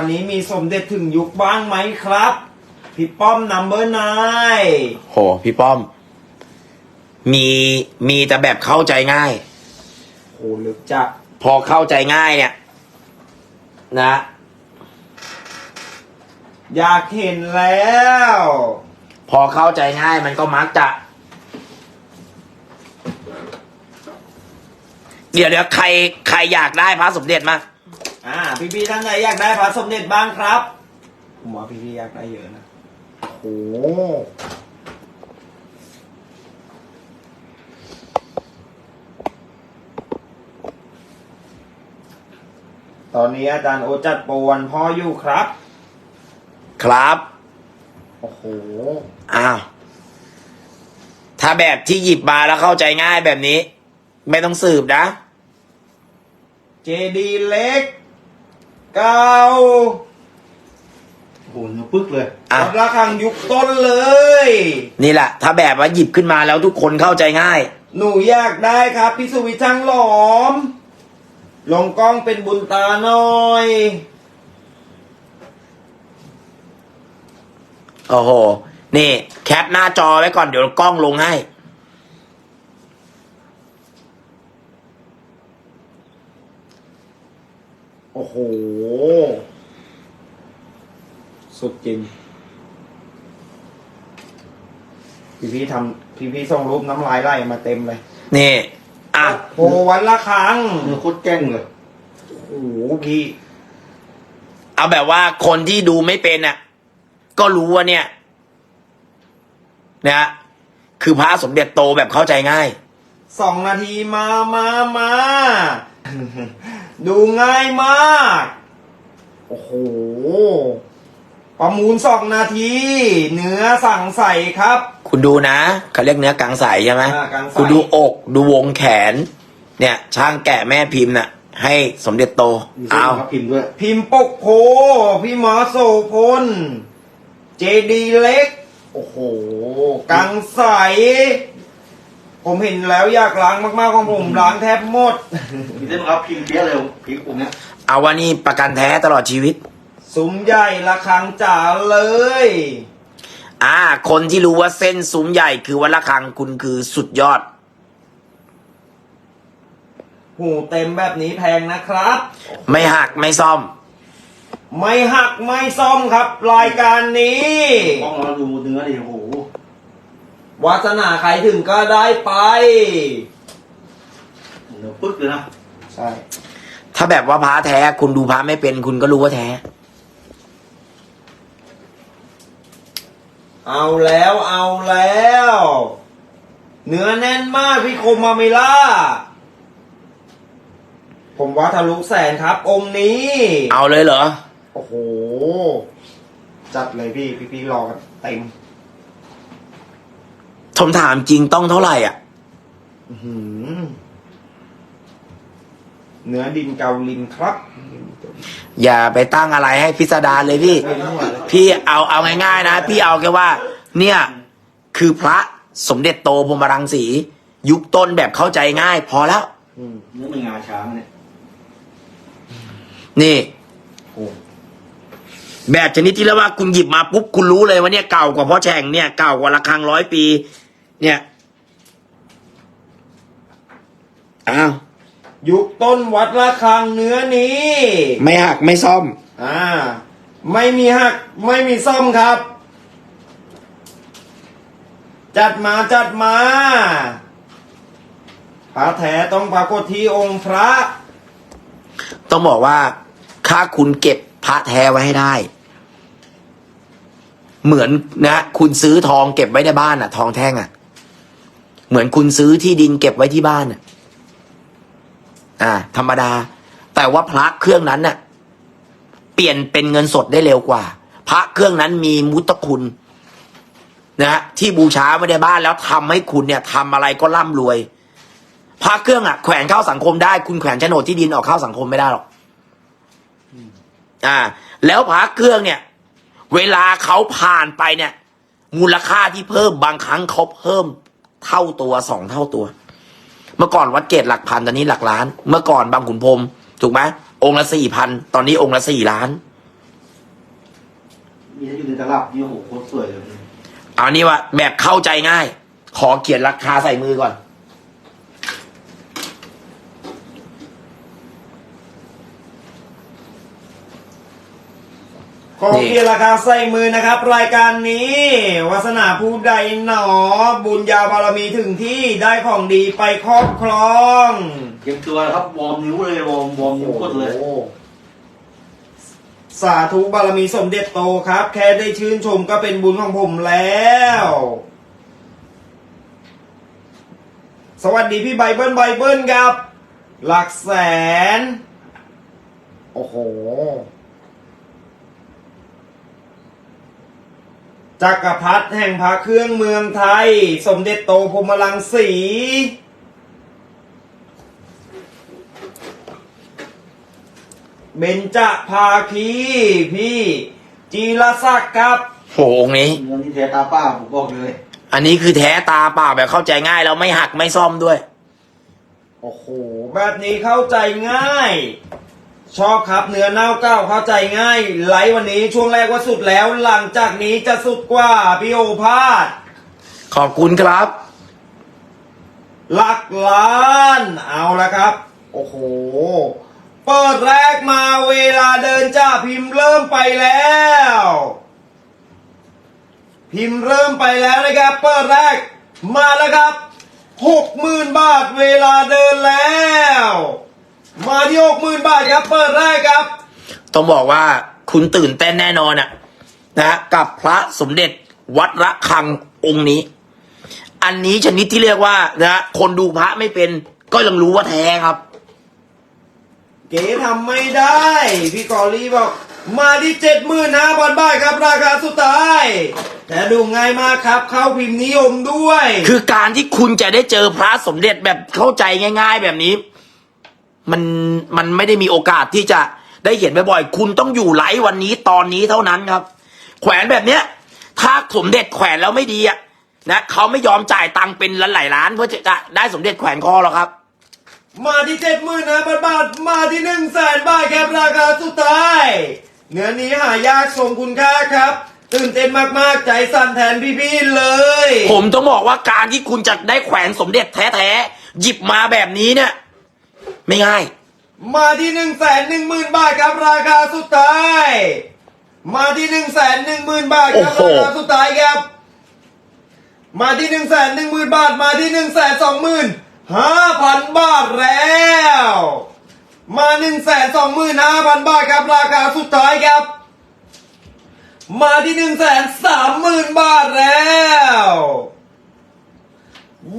วันนี้มีสมเด็จถึงยุคบ้างไหมครับ พี่ป้อมนัมเบอร์นายโห พี่ป้อม มีมีแต่แบบเข้าใจง่ายโหลึกจัดพอเข้าใจง่ายเนี่ย นะ อยากเห็นแล้ว พอเข้าใจง่ายมันก็มักจะ เดี๋ยวเดี๋ยวใครใครอยากได้พระสมเด็จมาง อ่า พี่ๆท่านไหนอยากได้พระสมเด็จบ้างครับผมว่าพี่ๆอยากได้เยอะนะโหตอนนี้อาจารย์โอจัดโปรวันพ่ออยู่ครับ ครับ โอ้โห อ้าว ถ้าแบบที่หยิบมาแล้วเข้าใจง่ายแบบนี้ ไม่ต้องสืบนะ เจดีเล็ก เก้าโอ้โหเนื้อปึ๊กเลยอะวัดระฆังยุคต้นเลย นี่แหละ ถ้าแบบว่าหยิบขึ้นมาแล้วทุกคนเข้าใจง่าย หนูอยากได้ครับพี่สุวิทย์ช่างหลอม ลงกล้องเป็นบุญตาหน่อย โอ้โห นี่ แคปหน้าจอไว้ก่อนเดี๋ยวกล้องลงให้ อ้โห สุดจริง พี่พี่ๆทำพี่พี่ๆส่งรูปน้ำลายไหลมาเต็มเลย นี่ อะ โอ้วันละครั้งเนื้อโคตรแจ้งเลย โอ้โหพี่ เอาแบบว่าคนที่ดูไม่เป็นอะ ก็รู้ว่าเนี่ย นะฮะคือพระสมเด็จโตแบบเข้าใจง่าย สองนาทีมามามา ดูง่ายมาก โอ้โห ประมูลสองนาที เนื้อสั่งใส่ครับ คุณดูนะเขาเรียกเนื้อกลางใสใช่ไหมอ่ากลางใส คุณดูอกดูวงแขน เนี่ย ช่างแกะแม่พิมพ์น่ะ ให้สมเด็จโตมีเส้นเอาพับพิมพ์ด้วย พิมพ์ปกโพ พี่หมอโสพล เจดีเล็ก โอ้โห กังใส ผมเห็นแล้วอยากล้างมากๆของผมล้างแทบหมด มีเส้นพับพิมพ์เปี้ยเลยพิมพ์องค์เนี้ยเอาว่านี่ประกันแท้ตลอดชีวิต ซุ้มใหญ่ละครังจ๋าเลย อ่า คนที่รู้ว่าเส้นซุ้มใหญ่คือวัดระฆังคุณคือสุดยอด หูเต็มแบบนี้แพงนะครับ ไม่หักไม่ซ่อม ไม่หักไม่ซ่อมครับ รายการนี้กล้องเราดูเนื้อดิโอ้โห วาสนาใครถึงก็ได้ไปเนื้อปึ๊กเลยนะใช่ ถ้าแบบว่าพระแท้ คุณดูพระไม่เป็น คุณก็รู้ว่าแท้ เอาแล้วเอาแล้ว เนื้อแน่นมากพี่คมมาเมล่า ผมว่าทะลุแสนครับ องค์นี้ เอาเลยเหรอ โอ้โห จัดเลยพี่ พี่พี่รอกันเต็ม ผมถามจริงต้องเท่าไหร่อะ อื้อหือเนื้อดินเกาลินครับอย่าไปตั้งอะไรให้พิสดารเลยพี่พี่เอาเอาง่ายๆนะ พี่เอาแค่ว่า เนี่ย คือพระสมเด็จโตพรหมรังสี ยุคต้นแบบเข้าใจง่าย พอแล้ว อืมเนื้อเป็นงาช้างเนี่ยนี่ โอ้แบบชนิดที่เรียกว่าคุณหยิบมาปุ๊บคุณรู้เลยว่าเนี่ยเก่ากว่าพ่อแฉ่งเนี่ยเก่ากว่าระฆังร้อยปี เนี่ยอ้าวยุคต้นวัดละคังเนื้อนี้ ไม่หักไม่ซ่อม อ่า ไม่มีหัก ไม่มีซ่อมครับ จัดมาจัดมาพระแท้ต้องปรากฏที่องค์พระ ต้องบอกว่า ถ้าคุณเก็บพระแท้ไว้ให้ได้ เหมือนนะ คุณซื้อทองเก็บไว้ในบ้านอะทองแท่งอะ เหมือนคุณซื้อที่ดินเก็บไว้ที่บ้านอ่า ธรรมดา แต่ว่าพระเครื่องนั้นน่ะ เปลี่ยนเป็นเงินสดได้เร็วกว่า พระเครื่องนั้นมีมุตคุณนะฮะที่บูชาไว้ในบ้านแล้วทำให้คุณเนี่ยทำอะไรก็ร่ำรวย พระเครื่องอะแขวนเข้าสังคมได้ คุณแขวนโฉนดที่ดินออกเข้าสังคมไม่ได้หรอกอ่า แล้วพระเครื่องเนี่ย เวลาเขาผ่านไปเนี่ย มูลค่าที่เพิ่มบางครั้งเขาเพิ่ม เท่าตัวสองเท่าตัว เมื่อก่อนวัดเกตหลักพันตอนนี้หลักล้าน เมื่อก่อนบางขุนพรหมถูกไหมองค์ละสี่พันตอนนี้องค์ละสี่ล้านมีที่อยู่ในตลับนี่โอ้โหโคตรสวยเลย เอานี่ว่าแบบเข้าใจง่าย ขอเขียนราคาใส่มือก่อน ขอเพียงราคาใส่มือนะครับ รายการนี้วาสนาผู้ใดหนอ บุญญาบารมีถึงที่ได้ของดีไปครอบครองเตรียมตัวนะครับวอร์มนิ้วเลยวอร์มวอร์มนิ้วกดเลยโอ้โหสาธุบารมีสมเด็จโตครับ แค่ได้ชื่นชมก็เป็นบุญของผมแล้ว สวัสดีพี่ไบเบิลไบเบิลครับ หลักแสน โอ้โห จักรพรรดิแห่งพระเครื่องเมืองไทย สมเด็จโตพรหมลังสีเบญจภาคีพี่จีรศักดิ์ครับโหองค์นี้ เนื้อที่แท้ตาป้าผมบอกเลย อันนี้คือแท้ตาเปล่าแบบเข้าใจง่ายแล้วไม่หักไม่ซ่อมด้วย โอ้โห แบบนี้เข้าใจง่าย ชอบครับเนื้อเน่าเก้าเข้าใจง่าย ไลฟ์วันนี้ช่วงแรกว่าสุดแล้ว หลังจากนี้จะสุดกว่าพี่โอภาสขอบคุณครับ หลักล้านเอาละครับ โอ้โห เปิดแรกมาเวลาเดินจ้าพิมพ์เริ่มไปแล้ว พิมพ์เริ่มไปแล้วนะครับ เปิดแรกมาแล้วครับหกหมื่นบาทเวลาเดินแล้ว มาที่หกหมื่นบาทครับ เปิดแรกครับ ต้องบอกว่าคุณตื่นเต้นแน่นอนอะนะกับพระสมเด็จวัดระฆังองค์นี้ อันนี้ชนิดที่เรียกว่านะคนดูพระไม่เป็นก็ยังรู้ว่าแท้ครับ เก๋ทำไม่ได้ พี่กอลี่บอกมาที่เจ็ดหมื่นห้าพันบาทครับ ราคาสุดท้ายแต่ดูง่ายมากครับ เข้าพิมพ์นิยมด้วย คือการที่คุณจะได้เจอพระสมเด็จแบบเข้าใจง่าย ๆ แบบนี้ มันมันไม่ได้มีโอกาสที่จะได้เห็นบ่อยๆคุณต้องอยู่ไลฟ์วันนี้ตอนนี้เท่านั้นครับ แขวนแบบเนี้ย ถ้าสมเด็จแขวนแล้วไม่ดีอะนะเขาไม่ยอมจ่ายตังค์เป็นหลายๆล้านเพื่อจะได้สมเด็จแขวนคอหรอกครับ มาที่เจ็ดหมื่นห้าพันบาทมาที่หนึ่งแสนบาทครับราคาสุดท้ายเนื้อนี้หายากทรงคุณค่าครับ ตื่นเต้นมากๆใจสั่นแทนพี่ๆเลย ผมต้องบอกว่าการที่คุณจะได้แขวนสมเด็จแท้ๆหยิบมาแบบนี้เนี่ย ไม่ง่าย มาที่หนึ่งแสนหนึ่งหมื่นบาทครับราคาสุดท้าย มาที่หนึ่งแสนหนึ่งหมื่นบาทครับโอ้ราโห คาสุดท้ายครับ มาที่หนึ่งแสนหนึ่งหมื่นบาท มาที่หนึ่งแสนสองหมื่นห้าพันบาทแล้ว มาหนึ่งแสนสองหมื่นห้าพันบาทครับราคาสุดท้ายครับ มาที่หนึ่งแสนสามหมื่นบาทแล้ว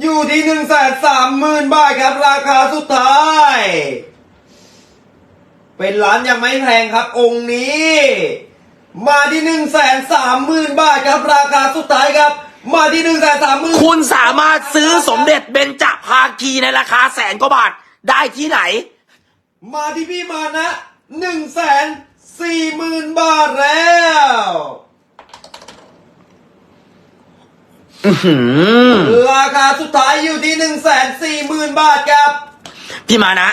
อยู่ที่หนึ่งแสนสามหมื่นบาทครับ ราคาสุดท้าย เป็นร้านยังไม่แพงครับ องค์นี้ มาที่หนึ่งแสนสามหมื่นบาทครับ ราคาสุดท้ายครับ มาที่หนึ่งแสนสามหมื่นคุณสามารถซื้อสมเด็จเบญจภาคีในราคาแสนกว่าบาทได้ที่ไหน มาที่พี่มานะหนึ่งแสนสี่หมื่นบาทแล้ว อื้อหือ ราคาสุดท้ายอยู่ที่หนึ่งแสนสี่หมื่นบาทครับ พี่มานะ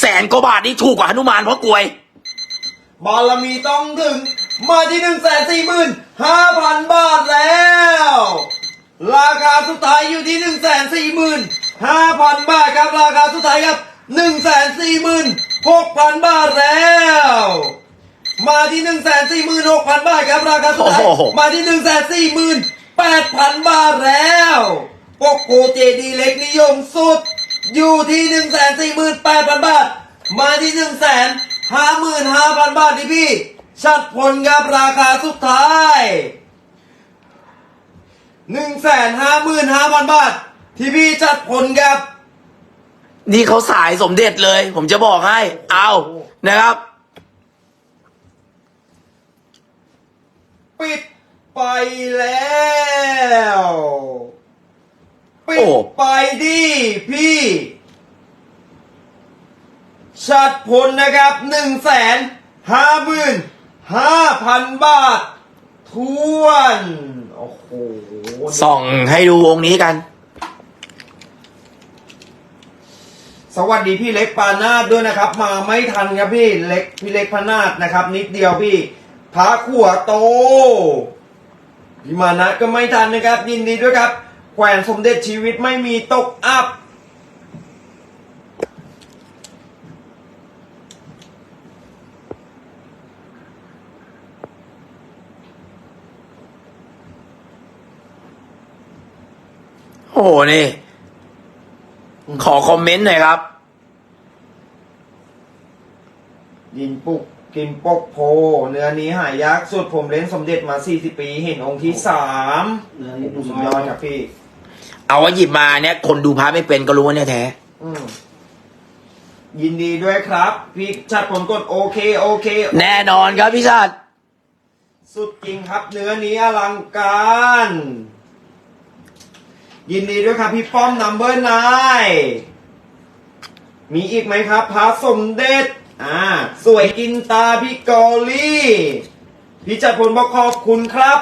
แสนกว่าบาทนี่ถูกกว่าหนุมานเพราะกลวย บารมีต้องถึง มาที่หนึ่งแสนสี่หมื่นห้าพันบาทแล้ว ราคาสุดท้ายอยู่ที่หนึ่งแสนสี่หมื่นห้าพันบาทครับ ราคาสุดท้ายครับหนึ่งแสนสี่หมื่นหกพันบาทแล้ว มาที่หนึ่งแสนสี่หมื่นหกพันบาทครับราคาสุดท้ายโอ้โหมาที่หนึ่งแสนสี่หมื่น แปดพันบาทแล้วปกโกเจดีเล็กนิยมสุด อยู่ที่หนึ่งแสนสี่หมื่นแปดพันบาท มาที่หนึ่งแสนห้าหมื่นห้าพันบาทที่พี่ ชัดผลครับราคาสุดท้ายหนึ่งแสนห้าหมื่นห้าพันบาท ที่พี่จัดผลครับ นี่เขาสายสมเด็จเลย ผมจะบอกให้ เอานะครับ ปิด ไปแล้วปิดโอ้ไปดิพี่ชัดผลนะครับหนึ่งแสนห้าหมื่นห้าพันบาททวน โอ้โห ส่องให้ดูองค์นี้กัน สวัสดีพี่เล็กปานาดด้วยนะครับ มาไม่ทันครับพี่เล็กพี่เล็กพานาดนะครับ นิดเดียวพี่พระขัวโต พี่มานะก็ไม่ทันนะครับ ยินดีด้วยครับ แขวนสมเด็จชีวิตไม่มีตกอับโอ้โหนี่ ขอคอมเมนต์หน่อยครับ ยินปุก กินปกโพ เนื้อนี้หายากสุดผมเล่นสมเด็จมา40ปี เห็นองค์ที่สามเนื้อนี้ดูสุดน้อยยอดครับพี่ เอาว่าหยิบมาเนี่ย คนดูพระไม่เป็นก็รู้ว่าเนี่ยแท้อืมยินดีด้วยครับ พี่ชัดผลกดโอเคโอเค แน่นอนครับพี่ชาติสุดจริงครับเนื้อนี้อลังการ ยินดีด้วยครับพี่ป้อมนัมเบอร์นายมีอีกไหมครับพระสมเด็จ อ่า สวยกินตาพี่กอลี่พี่จัดผลบอกขอบคุณครับ